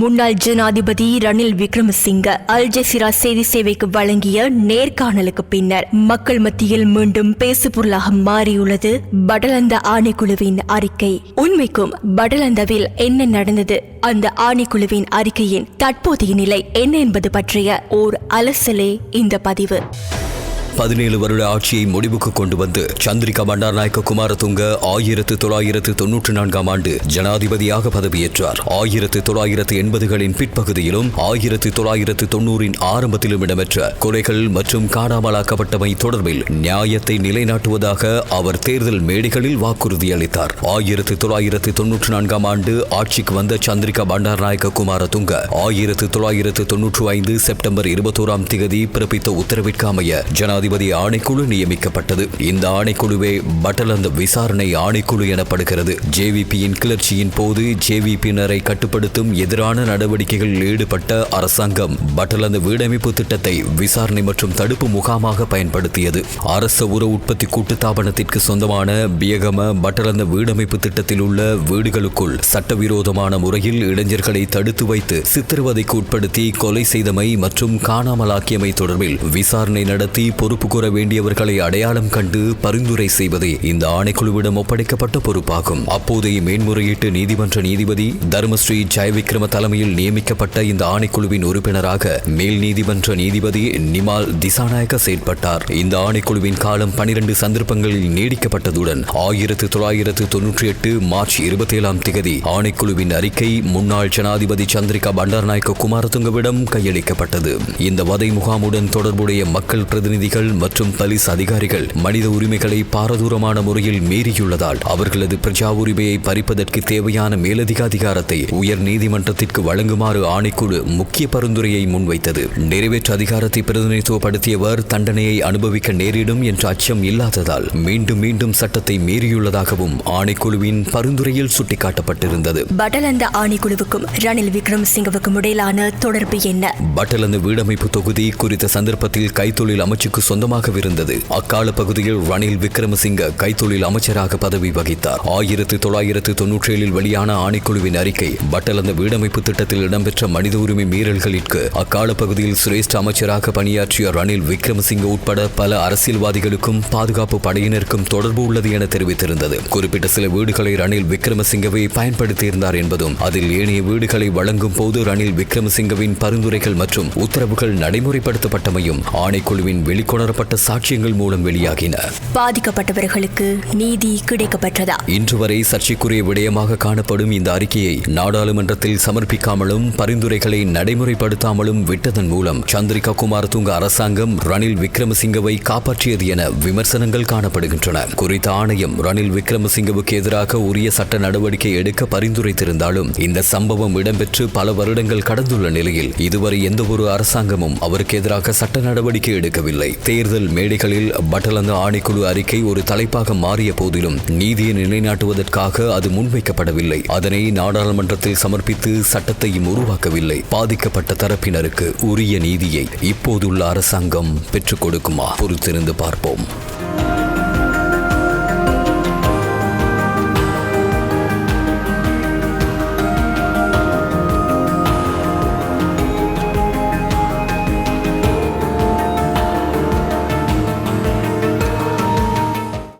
முன்னாள் ஜனாதிபதி Ranil Wickremesinghe Al Jazeera செய்தி சேவைக்கு வழங்கிய நேர்காணலுக்கு பின்னர் மக்கள் மத்தியில் மீண்டும் பேசுபொருளாக மாறியுள்ளது படலந்த ஆணைக்குழுவின் அறிக்கை. உண்மைக்கும் படலந்தவில் என்ன நடந்தது? அந்த ஆணைக்குழுவின் அறிக்கையின் தற்போதைய நிலை என்ன என்பது பற்றிய ஓர் அலசலே இந்த பதிவு. பதினேழு வருட ஆட்சியை முடிவுக்கு கொண்டு வந்து சந்திரிகா பண்டாரநாயக்க குமாரதுங்க ஆயிரத்து தொள்ளாயிரத்து தொன்னூற்று நான்காம் ஆண்டு ஜனாதிபதியாக பதவியேற்றார். ஆயிரத்து தொள்ளாயிரத்து எண்பதுகளின் பிற்பகுதியிலும் ஆயிரத்து தொள்ளாயிரத்து தொன்னூறின் ஆரம்பத்திலும் இடம்பெற்ற கொலைகள் மற்றும் காணாமலாக்கப்பட்டமை தொடர்பில் நியாயத்தை நிலைநாட்டுவதாக அவர் தேர்தல் மேடைகளில் வாக்குறுதி அளித்தார். ஆயிரத்து தொள்ளாயிரத்து தொன்னூற்று நான்காம் ஆண்டு ஆட்சிக்கு வந்த சந்திரிகா பண்டாரநாயக்க குமாரதுங்க ஆயிரத்து தொள்ளாயிரத்து தொன்னூற்று ஐந்து செப்டம்பர் இருபத்தோராம் தேதி பிறப்பித்த உத்தரவிற்கு அமைய ஜனாதிபதி ஆணைக்குழு நியமிக்கப்பட்டது. இந்த ஆணைக்குழுவே பட்டலந்த விசாரணை ஆணைக்குழு எனப்படுகிறது. ஜேவிபியின் கிளர்ச்சியின் போது ஜேவிபியினரை கட்டுப்படுத்தும் எதிரான நடவடிக்கைகளில் ஈடுபட்ட அரசாங்கம் பட்டலந்த வீடமைப்பு திட்டத்தை விசாரணை மற்றும் தடுப்பு முகாமாக பயன்படுத்தியது. அரச உர உற்பத்தி கூட்டுத்தாபனத்திற்கு சொந்தமான பியகம பட்டலந்த வீடமைப்பு திட்டத்தில் உள்ள வீடுகளுக்குள் சட்டவிரோதமான முறையில் இளைஞர்களை தடுத்து வைத்து சித்திரவதைக்கு உட்படுத்தி கொலை செய்தமை மற்றும் காணாமலாக்கியமை தொடர்பில் விசாரணை நடத்தி பொறுப்பு கூற வேண்டியவர்களை அடையாளம் கண்டு பரிந்துரை செய்வதே இந்த ஆணைக்குழுவிடம் ஒப்படைக்கப்பட்ட பொறுப்பாகும். அப்போதைய மேன்முறையீட்டு நீதிமன்ற நீதிபதி தர்மஸ்ரீ ஜெயவிக்ரம தலைமையில் நியமிக்கப்பட்ட இந்த ஆணைக்குழுவின் உறுப்பினராக மேல் நீதிமன்ற நீதிபதி நிமால் திசாநாயக்க செயற்பட்டார். இந்த ஆணைக்குழுவின் காலம் பனிரெண்டு சந்தர்ப்பங்களில் நீடிக்கப்பட்டதுடன் ஆயிரத்து தொள்ளாயிரத்து தொன்னூற்றி எட்டு மார்ச் இருபத்தேழாம் திகதி ஆணைக்குழுவின் அறிக்கை முன்னாள் ஜனாதிபதி சந்திரிகா பண்டாரநாயக்க குமாரதுங்கவிடம் கையளிக்கப்பட்டது. இந்த வதை முகாமுடன் தொடர்புடைய மக்கள் பிரதிநிதிகள் மற்றும் பலிஸ் அதிகாரிகள் மனித உரிமைகளை பாரதூரமான முறையில் மீறியுள்ளதால் அவர்களது பிரஜா உரிமையை பறிப்பதற்கு தேவையான மேலதிக அதிகாரத்தை உயர் நீதிமன்றத்திற்கு வழங்குமாறு ஆணைக்குழு முக்கிய பரிந்துரையை முன்வைத்தது. நிறைவேற்று அதிகாரத்தை பிரதிநிதித்துவப்படுத்தியவர் தண்டனையை அனுபவிக்க நேரிடும் என்ற அச்சம் இல்லாததால் மீண்டும் மீண்டும் சட்டத்தை மீறியுள்ளதாகவும் ஆணைக்குழுவின் பரிந்துரையில் சுட்டிக்காட்டப்பட்டிருந்தது. படலந்த ஆணைக்குழுவுக்கும் ரணில் விக்ரமசிங்கவுக்கும் இடையிலான தொடர்பு என்ன? பட்டலந்து வீடமைப்பு தொகுதி குறித்த சந்தர்ப்பத்தில் கைத்தொழில் அமைச்சுக்கு சொந்தமாகவிருந்தது. அக்கால பகுதியில் ரணில் விக்ரமசிங்க கைத்தொழில் அமைச்சராக பதவி வகித்தார். ஆயிரத்தி தொள்ளாயிரத்து தொன்னூற்றி ஏழில் வெளியான ஆணைக்குழுவின் அறிக்கை பட்டலந்த வீடமைப்பு திட்டத்தில் இடம்பெற்ற மனித உரிமை மீறல்களிற்கு அக்கால பகுதியில் சிரேஷ்ட அமைச்சராக பணியாற்றிய ரணில் விக்ரமசிங்க உட்பட பல அரசியல்வாதிகளுக்கும் பாதுகாப்பு படையினருக்கும் தொடர்பு உள்ளது என தெரிவித்திருந்தது. குறிப்பிட்ட சில வீடுகளை ரணில் விக்ரமசிங்கவை பயன்படுத்தியிருந்தார் என்பதும் அதில் ஏனைய வீடுகளை வழங்கும் போது ரணில் விக்ரமசிங்கவின் பரிந்துரைகள் மற்றும் உத்தரவுகள் நடைமுறைப்படுத்தப்பட்டமையும் ஆணைக்குழுவின் வெளிக்கொணரப்பட்ட சாட்சியங்கள் மூலம் வெளியாகின. பாதிக்கப்பட்டவர்களுக்கு நீதி கிடைக்கப்பட்டதா இன்று வரை சர்ச்சைக்குரிய விடயமாக காணப்படும் இந்த அறிக்கையை நாடாளுமன்றத்தில் சமர்ப்பிக்காமலும் பரிந்துரைகளை நடைமுறைப்படுத்தாமலும் விட்டதன் மூலம் சந்திரிகா குமார் துங்க அரசாங்கம் ரணில் விக்ரமசிங்கவை காப்பாற்றியது என விமர்சனங்கள் காணப்படுகின்றன. குறித்த ஆணையம் ரணில் விக்ரமசிங்கவுக்கு எதிராக உரிய சட்ட நடவடிக்கை எடுக்க பரிந்துரைத்திருந்தாலும் இந்த சம்பவம் இடம்பெற்று பல வருடங்கள் கடந்துள்ள நிலையில் இதுவரை எந்த ஒரு அரசாங்கமும் அவருக்கு எதிராக சட்ட நடவடிக்கை எடுக்கவில்லை. தேர்தல் மேடைகளில் பட்டலந்த ஆணைக்குழு அறிக்கை ஒரு தலைப்பாக மாறிய போதிலும் நீதியை நிலைநாட்டுவதற்காக அது முன்வைக்கப்படவில்லை. அதனை நாடாளுமன்றத்தில் சமர்ப்பித்து சட்டத்தையும் உருவாக்கவில்லை. பாதிக்கப்பட்ட தரப்பினருக்கு உரிய நீதியை இப்போதுள்ள அரசாங்கம் பெற்றுக் கொடுக்குமா? பொறுத்திருந்து பார்ப்போம்.